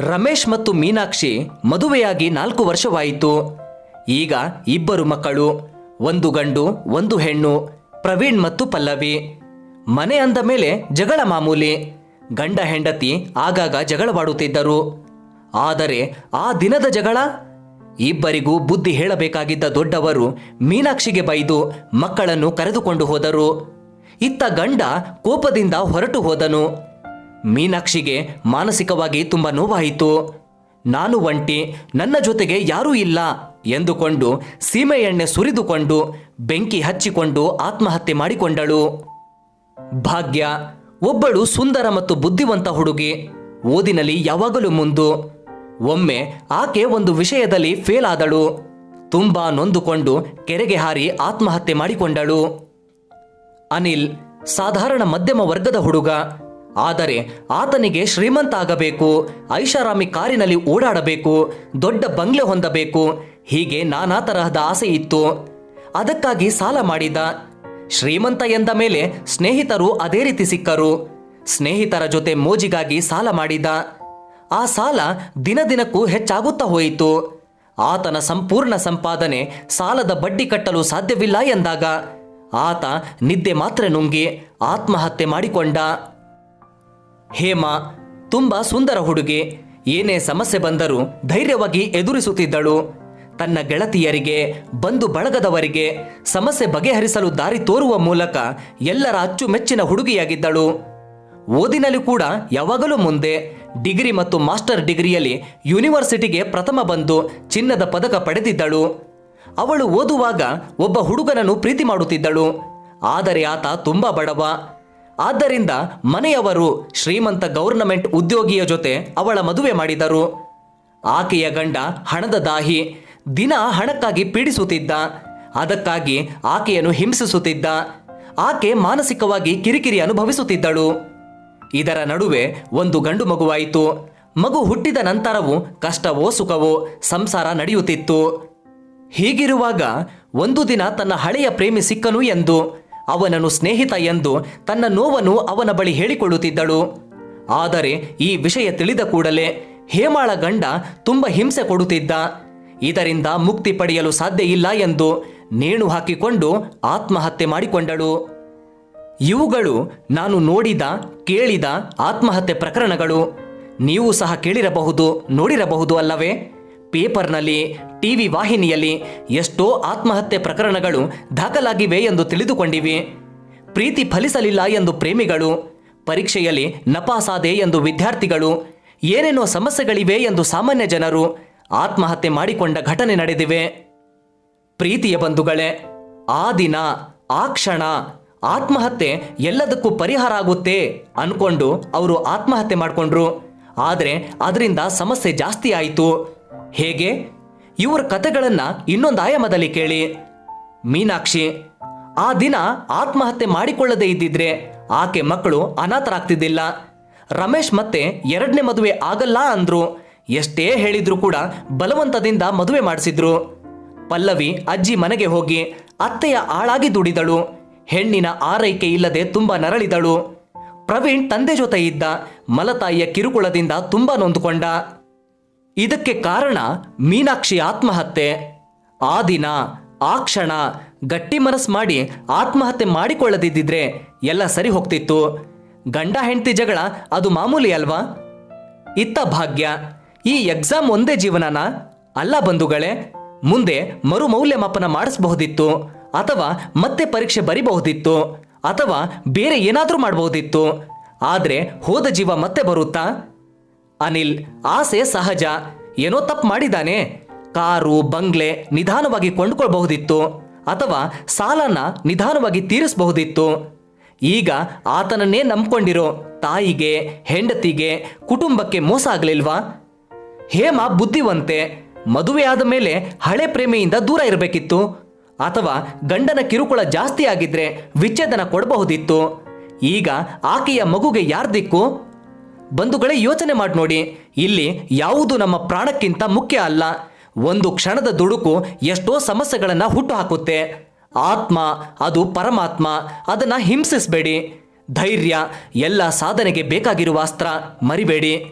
ರಮೇಶ್ ಮತ್ತು ಮೀನಾಕ್ಷಿ ಮದುವೆಯಾಗಿ ನಾಲ್ಕು ವರ್ಷವಾಯಿತು. ಈಗ ಇಬ್ಬರು ಮಕ್ಕಳು, ಒಂದು ಗಂಡು, ಒಂದು ಹೆಣ್ಣು, ಪ್ರವೀಣ್ ಮತ್ತು ಪಲ್ಲವಿ. ಮನೆ ಅಂದ ಮೇಲೆ ಜಗಳ ಮಾಮೂಲಿ. ಗಂಡ ಹೆಂಡತಿ ಆಗಾಗ ಜಗಳವಾಡುತ್ತಿದ್ದರು. ಆದರೆ ಆ ದಿನದ ಜಗಳ? ಇಬ್ಬರಿಗೂ ಬುದ್ಧಿ ಹೇಳಬೇಕಾಗಿದ್ದ ದೊಡ್ಡವರು ಮೀನಾಕ್ಷಿಗೆ ಬೈದು ಮಕ್ಕಳನ್ನು ಕರೆದುಕೊಂಡು ಹೋದರು. ಇತ್ತ ಗಂಡ ಕೋಪದಿಂದ ಹೊರಟು ಹೋದನು. ಮೀನಾಕ್ಷಿಗೆ ಮಾನಸಿಕವಾಗಿ ತುಂಬ ನೋವಾಯಿತು. ನಾನು ಒಂಟಿ, ನನ್ನ ಜೊತೆಗೆ ಯಾರೂ ಇಲ್ಲ, ಎಂದುಕೊಂಡು ಸೀಮೆ ಎಣ್ಣೆ ಸುರಿದುಕೊಂಡು ಬೆಂಕಿ ಹಚ್ಚಿಕೊಂಡು ಆತ್ಮಹತ್ಯೆ ಮಾಡಿಕೊಂಡಳು. ಭಾಗ್ಯ, ಒಬ್ಬಳು ಸುಂದರ ಮತ್ತು ಬುದ್ಧಿವಂತ ಹುಡುಗಿ, ಓದಿನಲ್ಲಿ ಯಾವಾಗಲೂ ಮುಂದು. ಒಮ್ಮೆ ಆಕೆ ಒಂದು ವಿಷಯದಲ್ಲಿ ಫೇಲ್ ಆದಳು. ತುಂಬಾ ನೊಂದುಕೊಂಡು ಕೆರೆಗೆ ಹಾರಿ ಆತ್ಮಹತ್ಯೆ ಮಾಡಿಕೊಂಡಳು. ಅನಿಲ್, ಸಾಧಾರಣ ಮಧ್ಯಮ ವರ್ಗದ ಹುಡುಗ ಆದರೆ ಆತನಿಗೆ ಶ್ರೀಮಂತ ಆಗಬೇಕು ಐಷಾರಾಮಿ ಕಾರಿನಲ್ಲಿ ಓಡಾಡಬೇಕು, ದೊಡ್ಡ ಬಂಗ್ಲೆ ಹೊಂದಬೇಕು, ಹೀಗೆ ನಾನಾ ತರಹದ ಆಸೆ ಇತ್ತು. ಅದಕ್ಕಾಗಿ ಸಾಲ ಮಾಡಿದ. ಶ್ರೀಮಂತ ಎಂದ ಮೇಲೆ ಸ್ನೇಹಿತರು ಅದೇ ರೀತಿ ಸಿಕ್ಕರು. ಸ್ನೇಹಿತರ ಜೊತೆ ಮೋಜಿಗಾಗಿ ಸಾಲ ಮಾಡಿದ. ಆ ಸಾಲ ದಿನ ದಿನಕ್ಕೂ ಹೆಚ್ಚಾಗುತ್ತಾ ಹೋಯಿತು. ಆತನ ಸಂಪೂರ್ಣ ಸಂಪಾದನೆ ಸಾಲದ ಬಡ್ಡಿ ಕಟ್ಟಲು ಸಾಧ್ಯವಿಲ್ಲ ಎಂದಾಗ ಆತ ನಿದ್ದೆ ಮಾತ್ರ ನುಂಗಿ ಆತ್ಮಹತ್ಯೆ ಮಾಡಿಕೊಂಡ. ಹೇಮಾ, ತುಂಬ ಸುಂದರ ಹುಡುಗಿ, ಏನೇ ಸಮಸ್ಯೆ ಬಂದರೂ ಧೈರ್ಯವಾಗಿ ಎದುರಿಸುತ್ತಿದ್ದಳು. ತನ್ನ ಗೆಳತಿಯರಿಗೆ, ಬಂಧು ಬಳಗದವರಿಗೆ ಸಮಸ್ಯೆ ಬಗೆಹರಿಸಲು ದಾರಿ ತೋರುವ ಮೂಲಕ ಎಲ್ಲರ ಅಚ್ಚುಮೆಚ್ಚಿನ ಹುಡುಗಿಯಾಗಿದ್ದಳು. ಓದಿನಲ್ಲಿ ಕೂಡ ಯಾವಾಗಲೂ ಮುಂದೆ, ಡಿಗ್ರಿ ಮತ್ತು ಮಾಸ್ಟರ್ ಡಿಗ್ರಿಯಲ್ಲಿ ಯೂನಿವರ್ಸಿಟಿಗೆ ಪ್ರಥಮ ಬಂದು ಚಿನ್ನದ ಪದಕ ಪಡೆದಿದ್ದಳು. ಅವಳು ಓದುವಾಗ ಒಬ್ಬ ಹುಡುಗನನ್ನು ಪ್ರೀತಿ ಮಾಡುತ್ತಿದ್ದಳು. ಆದರೆ ಆತ ತುಂಬಾ ಬಡವ ಆದ್ದರಿಂದ ಮನೆಯವರು ಶ್ರೀಮಂತ ಗೌರ್ನಮೆಂಟ್ ಉದ್ಯೋಗಿಯ ಜೊತೆ ಅವಳ ಮದುವೆ ಮಾಡಿದರು. ಆಕೆಯ ಗಂಡ ಹಣದ ದಾಹಿ, ದಿನ ಹಣಕ್ಕಾಗಿ ಪೀಡಿಸುತ್ತಿದ್ದ. ಅದಕ್ಕಾಗಿ ಆಕೆಯನ್ನು ಹಿಂಸಿಸುತ್ತಿದ್ದ. ಆಕೆ ಮಾನಸಿಕವಾಗಿ ಕಿರಿಕಿರಿ ಅನುಭವಿಸುತ್ತಿದ್ದಳು. ಇದರ ನಡುವೆ ಒಂದು ಗಂಡು ಮಗುವಾಯಿತು. ಮಗು ಹುಟ್ಟಿದ ನಂತರವೂ ಕಷ್ಟವೋ ಸುಖವೋ ಸಂಸಾರ ನಡೆಯುತ್ತಿತ್ತು. ಹೀಗಿರುವಾಗ ಒಂದು ದಿನ ತನ್ನ ಹಳೆಯ ಪ್ರೇಮಿ ಸಿಕ್ಕನು ಎಂದು ಅವನನ್ನು ಸ್ನೇಹಿತ ಎಂದು ತನ್ನ ನೋವನ್ನು ಅವನ ಬಳಿ ಹೇಳಿಕೊಳ್ಳುತ್ತಿದ್ದಳು. ಆದರೆ ಈ ವಿಷಯ ತಿಳಿದ ಕೂಡಲೇ ಹೇಮಾಳ ಗಂಡ ತುಂಬ ಹಿಂಸೆ ಕೊಡುತ್ತಿದ್ದ. ಇದರಿಂದ ಮುಕ್ತಿ ಪಡೆಯಲು ಸಾಧ್ಯ ಇಲ್ಲ ಎಂದು ನೇಣು ಹಾಕಿಕೊಂಡು ಆತ್ಮಹತ್ಯೆ ಮಾಡಿಕೊಂಡಳು. ಇವುಗಳು ನಾನು ನೋಡಿದ, ಕೇಳಿದ ಆತ್ಮಹತ್ಯೆ ಪ್ರಕರಣಗಳು. ನೀವು ಸಹ ಕೇಳಿರಬಹುದು, ನೋಡಿರಬಹುದು ಅಲ್ಲವೇ? ಪೇಪರ್ನಲ್ಲಿ, ಟಿವಿ ವಾಹಿನಿಯಲ್ಲಿ ಎಷ್ಟೋ ಆತ್ಮಹತ್ಯೆ ಪ್ರಕರಣಗಳು ದಾಖಲಾಗಿವೆ ಎಂದು ತಿಳಿದುಕೊಂಡಿವೆ. ಪ್ರೀತಿ ಫಲಿಸಲಿಲ್ಲ ಎಂದು ಪ್ರೇಮಿಗಳು, ಪರೀಕ್ಷೆಯಲ್ಲಿ ನಪಾಸಾದೆ ಎಂದು ವಿದ್ಯಾರ್ಥಿಗಳು, ಏನೇನೋ ಸಮಸ್ಯೆಗಳಿವೆ ಎಂದು ಸಾಮಾನ್ಯ ಜನರು ಆತ್ಮಹತ್ಯೆ ಮಾಡಿಕೊಂಡ ಘಟನೆ ನಡೆದಿವೆ. ಪ್ರೀತಿಯ ಬಂಧುಗಳೇ, ಆ ದಿನ, ಆ ಕ್ಷಣ, ಆತ್ಮಹತ್ಯೆ ಎಲ್ಲದಕ್ಕೂ ಪರಿಹಾರ ಆಗುತ್ತೆ ಅನ್ಕೊಂಡು ಅವರು ಆತ್ಮಹತ್ಯೆ ಮಾಡಿಕೊಂಡ್ರು. ಆದರೆ, ಅದರಿಂದ ಸಮಸ್ಯೆ ಜಾಸ್ತಿ ಆಯಿತು. ಹೇಗೆ? ಇವರ ಕತೆಗಳನ್ನ ಇನ್ನೊಂದು ಆಯಾಮದಲ್ಲಿ ಕೇಳಿ. ಮೀನಾಕ್ಷಿ, ಆ ದಿನ ಆತ್ಮಹತ್ಯೆ ಮಾಡಿಕೊಳ್ಳದೇ ಇದ್ದಿದ್ರೆ ಆಕೆ ಮಕ್ಕಳು ಅನಾಥರಾಗ್ತಿದ್ದಿಲ್ಲ. ರಮೇಶ್ ಮತ್ತೆ ಎರಡನೇ ಮದುವೆ ಆಗಲ್ಲ ಅಂದ್ರು. ಎಷ್ಟೇ ಹೇಳಿದ್ರು ಕೂಡ ಬಲವಂತದಿಂದ ಮದುವೆ ಮಾಡಿಸಿದ್ರು. ಪಲ್ಲವಿ ಅಜ್ಜಿ ಮನೆಗೆ ಹೋಗಿ ಅತ್ತೆಯ ಆಳಾಗಿ ದುಡಿದಳು. ಹೆಣ್ಣಿನ ಆರೈಕೆ ಇಲ್ಲದೆ ತುಂಬಾ ನರಳಿದಳು. ಪ್ರವೀಣ್ ತಂದೆ ಜೊತೆ ಇದ್ದ ಮಲತಾಯಿಯ ಕಿರುಕುಳದಿಂದ ತುಂಬಾ ನೊಂದುಕೊಂಡ. ಇದಕ್ಕೆ ಕಾರಣ ಮೀನಾಕ್ಷಿ ಆತ್ಮಹತ್ಯೆ. ಆ ದಿನ, ಆ ಕ್ಷಣ ಗಟ್ಟಿ ಮನಸ್ಸು ಮಾಡಿ ಆತ್ಮಹತ್ಯೆ ಮಾಡಿಕೊಳ್ಳದಿದ್ದಿದ್ರೆ ಎಲ್ಲ ಸರಿ ಹೋಗ್ತಿತ್ತು. ಗಂಡ ಹೆಂಡತಿ ಜಗಳ ಅದು ಮಾಮೂಲಿ ಅಲ್ವಾ? ಇತ್ತ ಭಾಗ್ಯ, ಈ ಎಕ್ಸಾಮ್ ಒಂದೇ ಜೀವನನ? ಅಲ್ಲ ಬಂಧುಗಳೇ, ಮುಂದೆ ಮರು ಮೌಲ್ಯಮಾಪನ ಮಾಡಿಸಬಹುದಿತ್ತು, ಅಥವಾ ಮತ್ತೆ ಪರೀಕ್ಷೆ ಬರಿಬಹುದಿತ್ತು, ಅಥವಾ ಬೇರೆ ಏನಾದರೂ ಮಾಡಬಹುದಿತ್ತು. ಆದರೆ ಹೋದ ಜೀವ ಮತ್ತೆ ಬರುತ್ತಾ? ಅನಿಲ್, ಆಸೆ ಸಹಜ. ಏನೋ ತಪ್ಪು ಮಾಡಿದಾನೆ ಕಾರು, ಬಂಗ್ಲೆ ನಿಧಾನವಾಗಿ ಕೊಂಡುಕೊಳ್ಬಹುದಿತ್ತು. ಅಥವಾ ಸಾಲನ ನಿಧಾನವಾಗಿ ತೀರಿಸಬಹುದಿತ್ತು. ಈಗ ಆತನನ್ನೇ ನಂಬ್ಕೊಂಡಿರೋ ತಾಯಿಗೆ, ಹೆಂಡತಿಗೆ, ಕುಟುಂಬಕ್ಕೆ ಮೋಸ ಆಗಲಿಲ್ವಾ? ಹೇಮ ಬುದ್ಧಿವಂತೆ. ಮದುವೆ ಆದ ಮೇಲೆ ಹಳೆ ಪ್ರೇಮಿಯಿಂದ ದೂರ ಇರಬೇಕಿತ್ತು. ಅಥವಾ ಗಂಡನ ಕಿರುಕುಳ ಜಾಸ್ತಿ ಆಗಿದ್ರೆ ವಿಚ್ಛೇದನ ಕೊಡಬಹುದಿತ್ತು. ಈಗ ಆಕೆಯ ಮಗುಗೆ ಯಾರ್ ದಿಕ್ಕು? ಬಂಧುಗಳೇ ಯೋಚನೆ ಮಾಡಿ ನೋಡಿ. ಇಲ್ಲಿ ಯಾವುದು ನಮ್ಮ ಪ್ರಾಣಕ್ಕಿಂತ ಮುಖ್ಯ ಅಲ್ಲ. ಒಂದು ಕ್ಷಣದ ದುಡುಕು ಎಷ್ಟೋ ಸಮಸ್ಯೆಗಳನ್ನು ಹುಟ್ಟು ಹಾಕುತ್ತೆ ಆತ್ಮ, ಅದು ಪರಮಾತ್ಮ, ಅದನ್ನು ಹಿಂಸಿಸಬೇಡಿ. ಧೈರ್ಯ, ಎಲ್ಲ ಸಾಧನೆಗೆ ಬೇಕಾಗಿರುವ ಅಸ್ತ್ರ ಮರಿಬೇಡಿ.